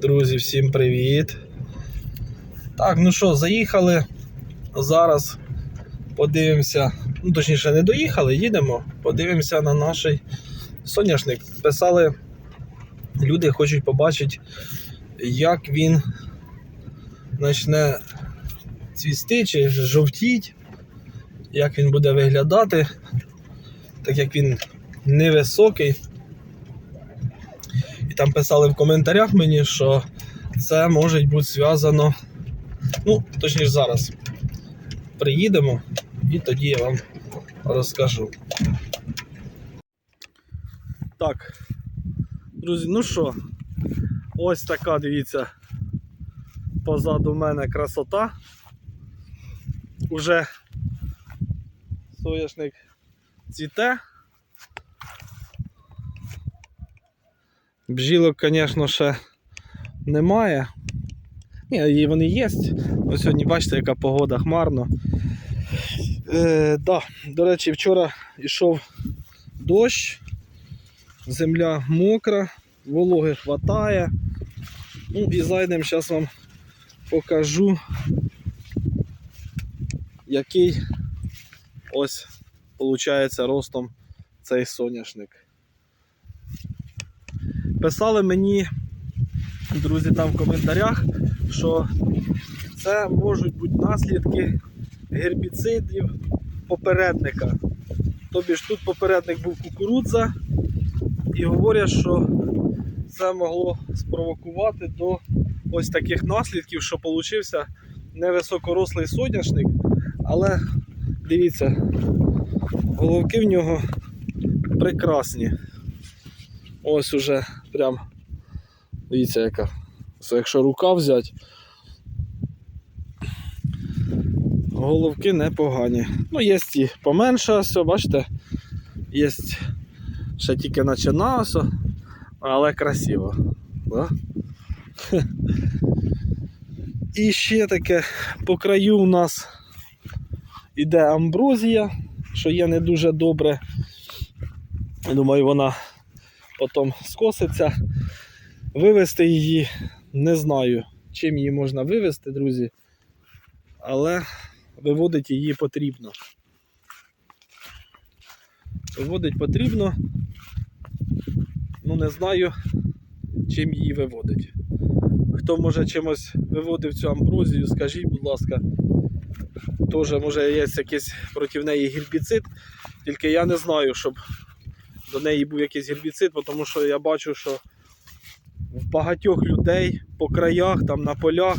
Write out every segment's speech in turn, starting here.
Друзі, всім привіт. Так, ну що, заїхали. Зараз подивимося. Ну, точніше, не доїхали, їдемо. Подивимося на наш соняшник. Писали, люди хочуть побачити, як він почне цвісти чи жовтіть, як він буде виглядати, так як він невисокий. Там писали в коментарях мені, що це може бути зв'язано. Ну, точніше, зараз приїдемо і тоді я вам розкажу. Так, друзі, ну що, ось така, дивіться, позаду мене красота. Уже соняшник цвіте. Бжілок, звісно, ще немає. Ні, вони є. Ось сьогодні бачите, яка погода хмарно. Е, да, До речі, вчора йшов дощ, земля мокра, вологи хватає. Ну і зайдемо, зараз вам покажу, який ось виходить ростом цей соняшник. Писали мені, друзі, там в коментарях, що це можуть бути наслідки гербіцидів попередника. Тобі ж тут попередник був кукурудза, і говорять, що це могло спровокувати до ось таких наслідків, що получився невисокорослий соняшник, але дивіться, головки в нього прекрасні. Ось уже прям, дивіться яка. Це якщо рука взяти, головки непогані. Ну, є і поменше, все, бачите, є ще тільки починався, але красиво. Да? І ще таке по краю у нас іде амброзія, що є не дуже добре. Думаю, вона потім скоситься. Вивести її не знаю, чим її можна вивести, друзі. Але виводити її потрібно. Виводить потрібно. Ну не знаю, чим її виводить. Хто може чимось виводив цю амброзію, скажіть, будь ласка. Теж може є якийсь проти неї гербіцид, тільки я не знаю, щоб до неї був якийсь гербіцид, тому що я бачу, що в багатьох людей по краях, там на полях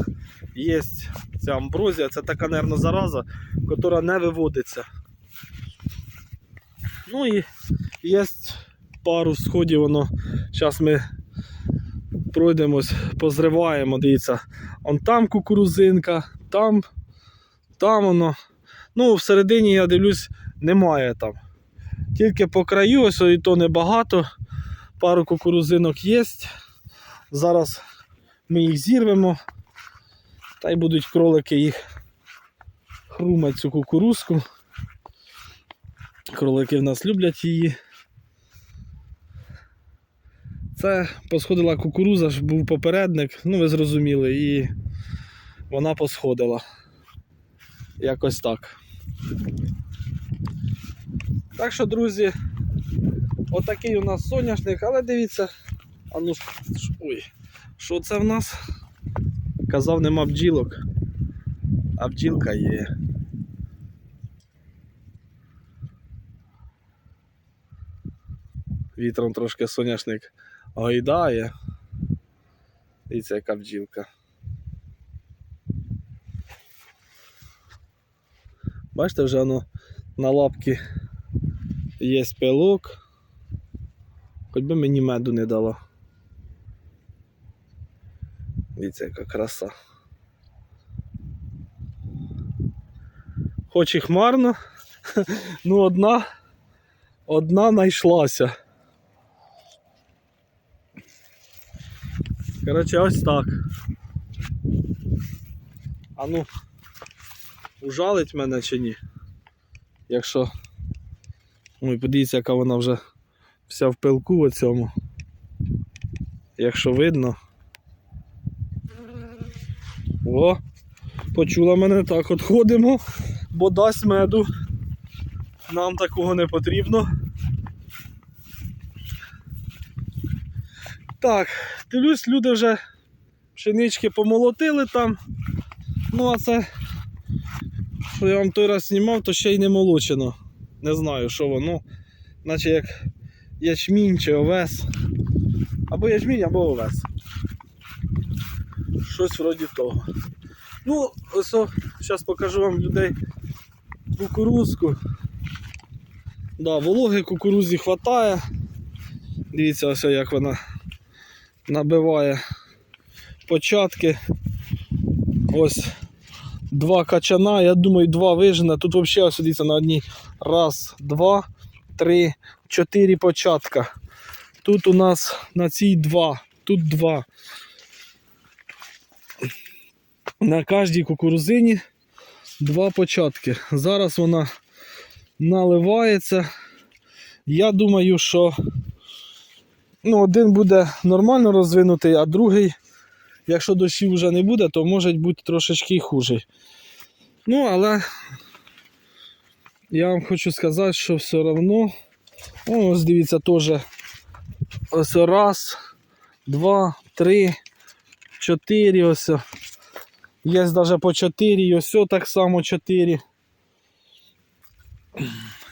є ця амброзія. Це така, мабуть, зараза, яка не виводиться. Ну і є пару сходів, воно. Зараз ми пройдемось, позриваємо, дивіться, он там кукурузинка, там, там воно. Ну, всередині, я дивлюсь, немає там. Тільки по краю, ось і то небагато. Пару кукурузинок є. Зараз ми їх зірвемо. Та й будуть кролики їх хрумати цю кукурузку. Кролики в нас люблять її. Це посходила кукуруза, ж був попередник, ну ви зрозуміли, і вона посходила. Якось так. Так що, друзі, отакий у нас соняшник, але дивіться, а ну ой, що це в нас? Казав, нема бджілок, а бджілка є. Вітром трошки соняшник гойдає. Дивіться, яка бджілка. Бачите, вже воно на лапки є пилок. Хоч би мені меду не дало. Дивіться, яка краса. Хоч і хмарно, ну одна, одна знайшлася. Коротше, ось так. А ну, ужалить мене чи ні? Якщо. Ой, подивіться, яка вона вже вся в пилку оцьому. Якщо видно. О, почула мене так, от ходимо, бо дасть меду. Нам такого не потрібно. Так, дивлюсь, люди вже пшенички помолотили там. Ну, а це, що я вам той раз знімав, то ще й не молочено. Не знаю, що воно. Наче як ячмінь чи овес. Або ячмінь, або овес. Щось вроді того. Ну, ось, зараз покажу вам людей кукурузку. Да, вологи кукурузі хватає. Дивіться, ось як вона набиває початки. Ось два качана, я думаю, два вижена. Тут взагалі ось дивіться на одній. Раз, два, три, чотири початка. Тут у нас на цій два, тут два. На кожній кукурузині два початки. Зараз вона наливається. Я думаю, що ну, один буде нормально розвинутий, а другий, якщо дощів вже не буде, то може бути трошечки хужий. Ну, але я вам хочу сказати, що все одно. О, ось дивіться, теж ось раз, два, три, чотири. Ось. Є навіть по чотири, ось так само чотири.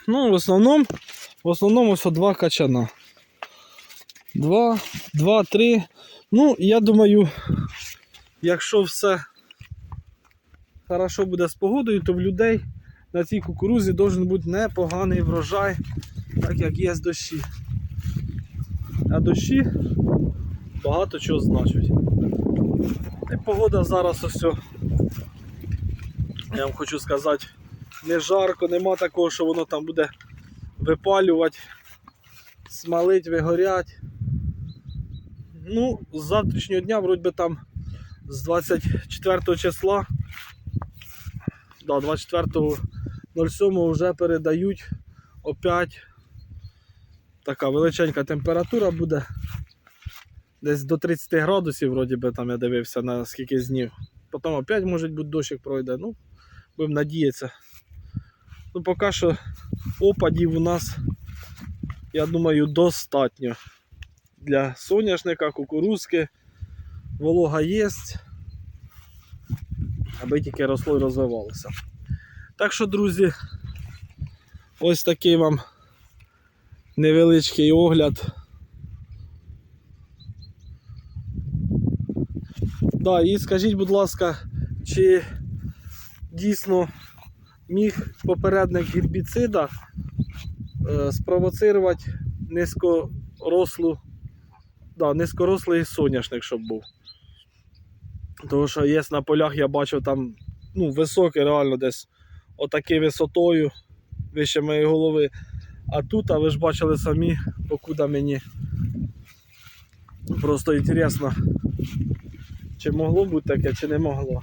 Ну, в основному, в основному ось два качана. Два, два, три. Ну, я думаю, якщо все хорошо буде з погодою, то в людей на цій кукурузі должен бути непоганий врожай, так як є з дощі. А дощі багато чого значать. І погода зараз ось. Я вам хочу сказати, не жарко, нема такого, що воно там буде випалювати, смалить, вигорять. Ну, з завтрашнього дня, вроді би там з 24 числа, да, 24.07 вже передають опять така величенька температура буде. Десь до 30 градусів, вроді би, там я дивився на скільки днів. Потім опять може бути дощик пройде. Ну, будемо надіятися. Ну, поки що опадів у нас, я думаю, достатньо. Для соняшника, кукурузки, волога є, аби тільки росло і розвивалося. Так що, друзі, ось такий вам невеличкий огляд. Да, і скажіть, будь ласка, чи дійсно міг попередник гербіцида е, спровоцирувати низькорослу, да, низькорослий соняшник, щоб був. Тому що є на полях, я бачив там ну, високий, реально десь отакий висотою, вище моєї голови. А тут, а ви ж бачили самі, покуда мені просто інтересно, чи могло бути таке, чи не могло.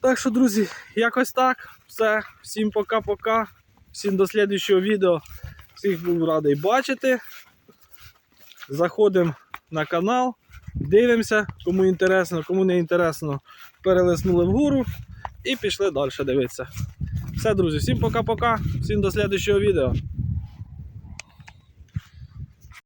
Так що, друзі, якось так. Все. Всім пока-пока. Всім до слідчого відео. Всіх був радий бачити. Заходимо на канал, дивимося, кому інтересно, кому не інтересно, перелиснули вгору і пішли далі дивитися. Все, друзі, всім пока-пока, всім до слідчого відео.